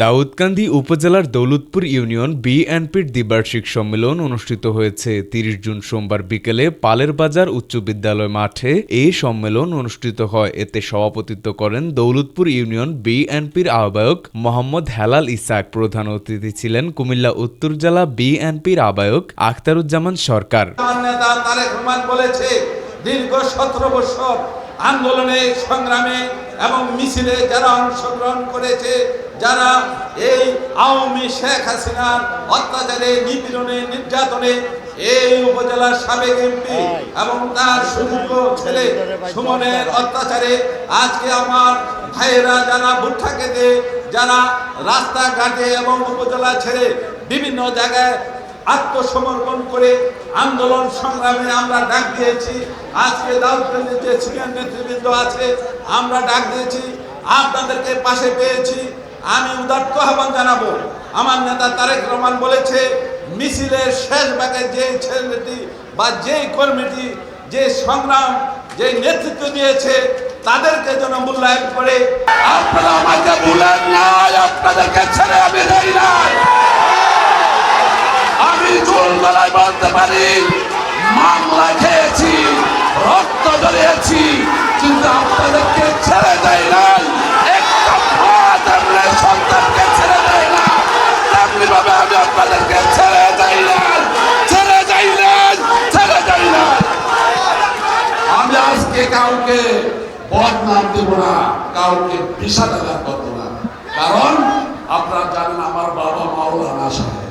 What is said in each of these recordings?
দাউদকান্দি উপজেলার দৌলতপুর ইউনিয়ন বিএনপির দ্বিবার্ষিক সম্মেলন অনুষ্ঠিত হয়েছে। তিরিশ জুন সোমবার বিকেলে পালের বাজার উচ্চ বিদ্যালয় মাঠে এই সম্মেলন অনুষ্ঠিত হয়। এতে সভাপতিত্ব করেন দৌলতপুর ইউনিয়ন বিএনপির আহ্বায়ক মোহাম্মদ হেলাল ইসাক। প্রধান অতিথি ছিলেন কুমিল্লা উত্তর জেলা বিএনপির আহ্বায়ক আখতারুজ্জামান সরকার। বলেছে, দীর্ঘ সতেরো বছর আন্দোলনে, সংগ্রামে এবং মিছিলে যারা অংশগ্রহণ করেছে, যারা এই আওয়ামী শেখ হাসিনার অত্যাচারে, নিপীড়নে, নির্যাতনে এই উপজেলার সাবেক এমপি এবং তার সুযোগ্য ছেলে সুমনের অত্যাচারে আজকে আমার ভাইয়েরা যারা ভুট্টা খেতে যারা রাস্তাঘাটে এবং উপজেলা ছেড়ে বিভিন্ন জায়গায় আত্মসমর্পণ করে আন্দোলন সংগ্রামে আমরা ডাক দিয়েছি। আজকে দাউদকান্দির যে সিনিয়র নেতৃবৃন্দ আছে, আমরা ডাক দিয়েছি। আপনাদেরকে পাশে পেয়েছি। আমি উদাত্ত আহ্বান জানাব। আমার নেতা তারেক রহমান বলেছে, মিছিলের শেষ ভাগে যে ছেলেটি বা যে কর্মীটি, যে সংগ্রাম, যে নেতৃত্ব দিয়েছে, তাদেরকে যেন মূল্যায়ন করে। আপনারা আমাকে ভুলেন নাই, আপনাদেরকে ছেড়ে আমি যাই নাই। জোর গলায় বলতে পারি। মামলা খেয়েছি, রক্ত জড়িয়েছি কিন্তু আপনাদেরকে ছেড়ে দেয় নাই। না না আজকে কাউকে করব কারণ আপনারা জানেন আমার বাবা মাওলানা সাহেব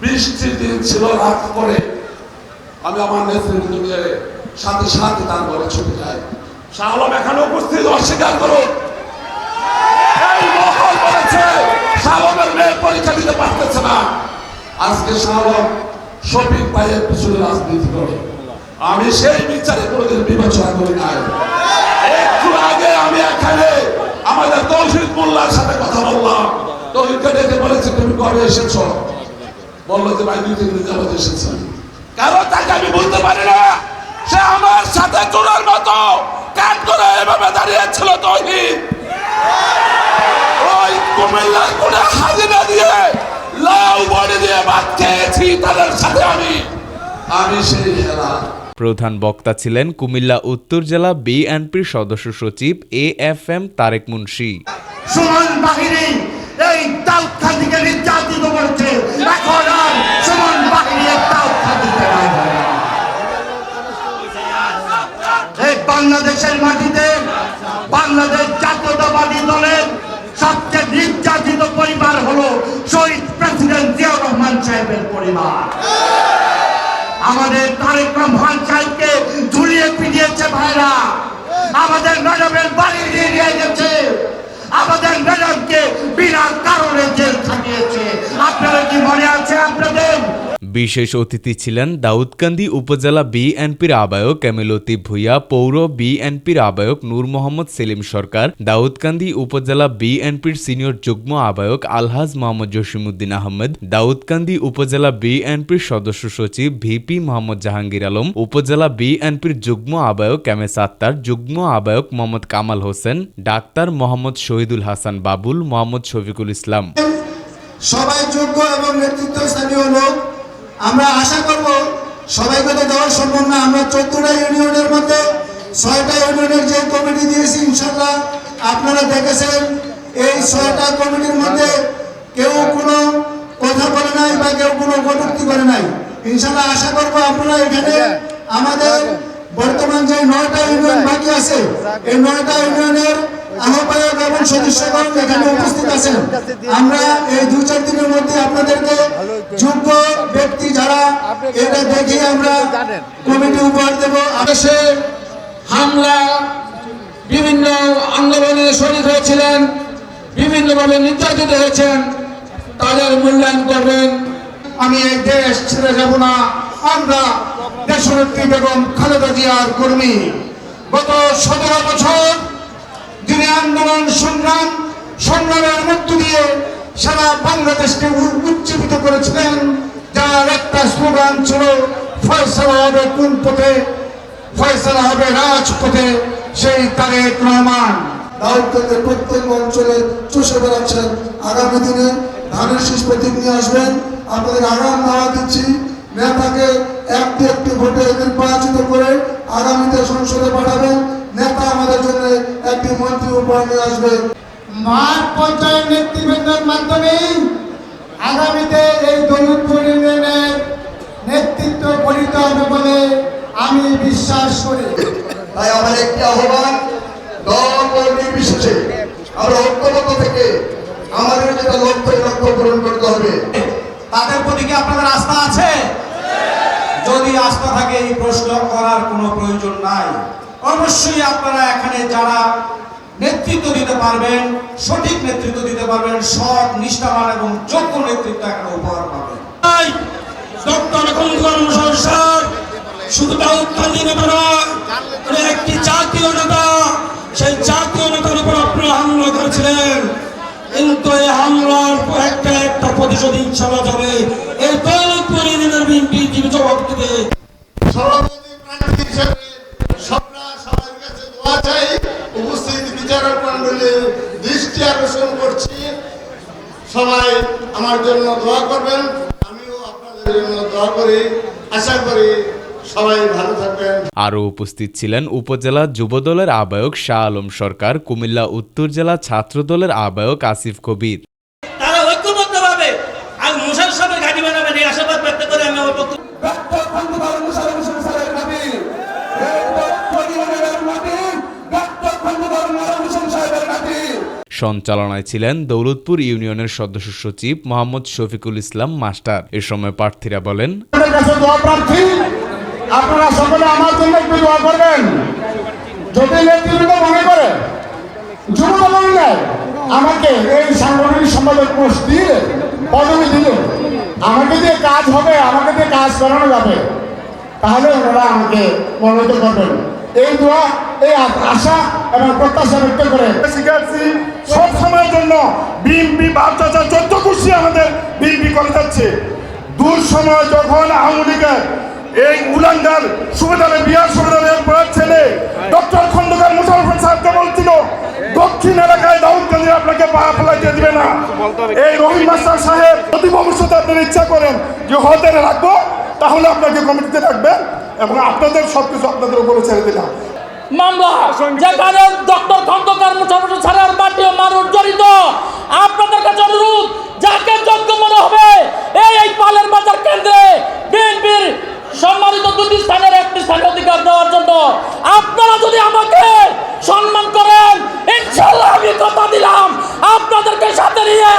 বৃষ্টির দিন ছিল, রাত করে আমি আমার নেতৃত্ব নিয়ে সাথে সাথে তার ঘরে ছুটে যাই। এখানে উপস্থিত, অস্বীকার পরীক্ষা দিতে পারতেছে না। আজকে করে। আমি সেই বিচারে কোনোদিন বিবেচনা করি নাই। একটু আগে আমি এখানে আমাদের তৌহিদ মোল্লার সাথে কথা বললাম। তৌহিদকে ডেকে বলেছে, তুমি কবে এসেছ? বলল যে, ভাই দুই তিন দিন যাবত এসেছি কারণ তাকে আমি বলতে পারি না। সে আমার সাথে চোরের মতো কান করে এভাবে দাঁড়িয়েছিল তৌহিদ ওই কুমিল্লার কোনে হাজিরা দিয়ে লাউ বড়ি দিয়ে ভাত খেয়েছি, তাদের সাথে আমি। আমি সেই হেলা প্রধান বক্তা ছিলেন কুমিল্লা উত্তর জেলা বিএনপির সদস্য সচিব A F M Tarek Munshi. বাংলাদেশের মাটিতে বাংলাদেশ জাতীয়তাবাদী দলের সবচেয়ে নির্যাতিত পরিবার হলো শহীদ প্রেসিডেন্ট জিয়াউর রহমান সাহেবের পরিবার। আমাদের তারেক রহমান সাহেবকে ঝুলিয়ে পিটিয়েছে ভাইরা। আমাদের ম্যাডামের বাড়ি নিয়ে গেছে। আমাদের ম্যাডামকে বিনা কারণে জেল খাটিয়েছে। আপনারা কি মনে বিশেষ অতিথি ছিলেন দাউদকান্দি উপজেলা বিএনপির আহ্বায়ক এমএলতি ভুইয়া, পৌর বিএনপির আহ্বায়ক নূর মোহাম্মদ সেলিম সরকার, দাউদকান্দি উপজেলা বিএনপির সিনিয়র যুগ্ম আহ্বায়ক আলহাজ মোহাম্মদ জসিমুদ্দিন আহমেদ, দাউদকান্দি উপজেলা বিএনপির সদস্য সচিব ভিপি মোহাম্মদ জাহাঙ্গীর আলম, উপজেলা বিএনপির যুগ্ম আহ্বায়ক এম এস আত্তার যুগ্ম আহ্বায়ক মোহাম্মদ কামাল হোসেন, ডাক্তার মোহাম্মদ শহীদুল হাসান বাবুল, মোহাম্মদ শফিকুল ইসলাম। সবাই যোগ্য এবং নেতৃত্ব স্থানীয় লোক আমরা আশা করব সবাইকে তো দেওয়া সম্ভব না। আমরা চোদ্দটা ইউনিয়নের মধ্যে ছয়টা ইউনিয়নের যে কমিটি দিয়েছি ইনশাল্লাহ আপনারা দেখেছেন, এই ছয়টা কমিটির মধ্যে কেউ কোনো কথা বলে নাই বা কেউ কোনো কটূক্তি করে নাই। ইনশাল্লাহ আশা করব আপনারা এখানে আমাদের বর্তমান যে নয়টা ইউনিয়ন বাকি আছে, এই নয়টা ইউনিয়নের আহ্বায়ক এবং সদস্যগণ এখানে উপস্থিত আছেন। আমরা এই দু চার দিনের মধ্যে আপনাদেরকে যোগ্য ব্যক্তি যারা, এটা দেখে আমরা কমিটি উপহার দেবো। দেশে হামলা, বিভিন্ন আন্দোলনে শরীর হয়েছিলেন, বিভিন্নভাবে নির্যাতিত হয়েছেন, তাদের মূল্যায়ন করবেন। আমি এই দেশ ছেড়ে যাব না। আমরা দেশনেত্রী বেগম খালেদা জিয়ার কর্মী। গত সতেরো বছর যিনি আন্দোলন, সংগ্রাম, সংগ্রামের মধ্য দিয়ে সারা বাংলাদেশকে উজ্জীবিত করেছিলেন। যার একটা স্লোগান ছিল, ফয়সলা হবে কোন পথে? ফয়সলা হবে রাজপথে। সেই তারেক রহমান। দাউদকান্দের প্রত্যেক অঞ্চলে চষে বেড়াচ্ছেন। আগামী দিনে ধানের শীষ প্রতীক নিয়ে আসবেন। আপনাদের আগাম দাওয়া দিচ্ছি, নেতাকে একটি একটি ভোটে নির্বাচিত করে আগামীতে সংসদে পাঠাবেন। নেতা আমাদের জন্য একটি মন্ত্রী উপহার নিয়ে আসবে। মাঠ পঞ্চায়েত নেতৃবৃন্দের মাধ্যমেই আগামীতে এই দলিতপুর ইউনিয়নের নেতৃত্ব গঠিত হবে বলে আমি বিশ্বাস করি। তাই আমার একটি আহ্বান দল ও নির্বিশেষে আমরা ঐক্যবদ্ধ থেকে আমাদের যেটা লক্ষ্য এই লক্ষ্য পূরণ করতে হবে। তাদের প্রতি কি আপনাদের আস্থা আছে? যদি আস্থা থাকে এই প্রশ্ন করার কোনো প্রয়োজন নাই। অবশ্যই আপনারা এখানে যারা নেতৃত্ব দিতে পারবেন, সঠিক নেতৃত্ব দিতে পারবেন, সৎ, নিষ্ঠাবান এবং যোগ্য নেতৃত্ব এখানে উপহার পাবেন। একটি নেতা। সেই নেতার উপর হামলা করেছিলেন। কিন্তু এই হামলার একটা একটা প্রতিশোধ ইনশাল্লাহ যাবে। এই বিএনপি জীবিত জবাব সভাপতি প্রার্থী হিসেবে সবরা সবার কাছে দোয়া চাই উপস্থিত বিচারক মন্ডলীর দৃষ্টি আকর্ষণ করছি সবাই আমার জন্য দোয়া করবেন, আমিও আপনাদের জন্য দোয়া করি। আশা করি আরও উপস্থিত ছিলেন উপজেলা যুবদলের আহ্বায়ক শাহ আলম সরকার, কুমিল্লা উত্তর জেলা ছাত্রদলের আহ্বায়ক আসিফ কবির। সঞ্চালনায় ছিলেন দৌলতপুর ইউনিয়নের সদস্য সচিব মোহাম্মদ শফিকুল ইসলাম, মাস্টার। এ সময় প্রার্থীরা বলেন আপনারা সকলে আমার জন্য একটু দোয়া করবেন। যদি নেতৃত্ব মনে করে আমাকে এই সাংগঠনিক সম্পাদক পোস্ট দিয়ে পদবি দিলে আমাকে দিয়ে কাজ হবে, আমাকে দিয়ে কাজ করানো যাবে, তাহলে ওনারা আমাকে মনোনীত করবেন। এই দোয়া এই আশা এবং প্রত্যাশা ব্যক্ত করে। শিখাচ্ছি সব সময়ের জন্য বিএনপি বাচ্চা চোদ্দ খুশি আমাদের বিএনপি করে যাচ্ছে। দূর সময় যখন আওয়ামী লীগের এই উলাঙ্গার সুবেদারে বিয়ার সুবেদারের বড় ছেলে ডক্টর খন্দকার মুশারফ সাহেবকে বলছিল, দক্ষিণ এলাকায় দাউদকান্দি আপনাকে পা ফেলাইতে দিবে না। এই রহিম মাস্টার সাহেব, যদি ভবিষ্যতে আপনার ইচ্ছা করেন যে হতে রাখব, তাহলে আপনাকে কমিটিতে রাখবেন এবং আপনাদের সবকিছু আপনাদের উপরে ছেড়ে দিলাম। মামলা যেখানে ডক্টর খন্দকার মুসাফর ছাড়ার ও মানুষ জড়িত। আপনাদের কাছে অনুরোধ, যাকে যোগ্য মনে হবে, এই এই পালের বাজার কেন্দ্রে বিএনপির সম্মানিত দুটি স্থানের একটি স্থানে অধিকার দেওয়ার জন্য আপনারা যদি আমাকে সম্মান করেন ইনশাল্লাহ আমি কথা দিলাম। আপনাদেরকে সাথে নিয়ে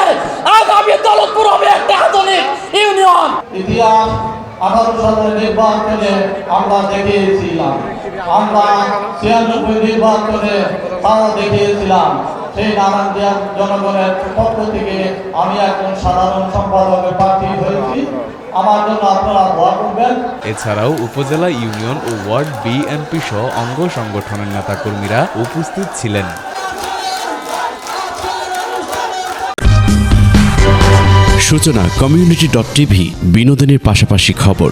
আগামী দলতপুর হবে একটা আধুনিক ইউনিয়ন। ইতিহাস আঠারো সালের নির্বাচনে আমরা দেখিয়েছিলাম। আমরা ছিয়ানব্বই নির্বাচনে তাও দেখিয়েছিলাম। সেই নানান জনগণের পক্ষ থেকে আমি একজন সাধারণ সম্পাদকের প্রার্থী হয়েছি। আমার জন্য আপনারা দোয়া করবেন। এছাড়াও উপজেলা ইউনিয়ন ও ওয়ার্ড বিএনপি সহ অঙ্গ সংগঠনের নেতাকর্মীরা উপস্থিত ছিলেন। সূচনা কমিউনিটি ডট টিভি বিনোদনের পাশাপাশি খবর।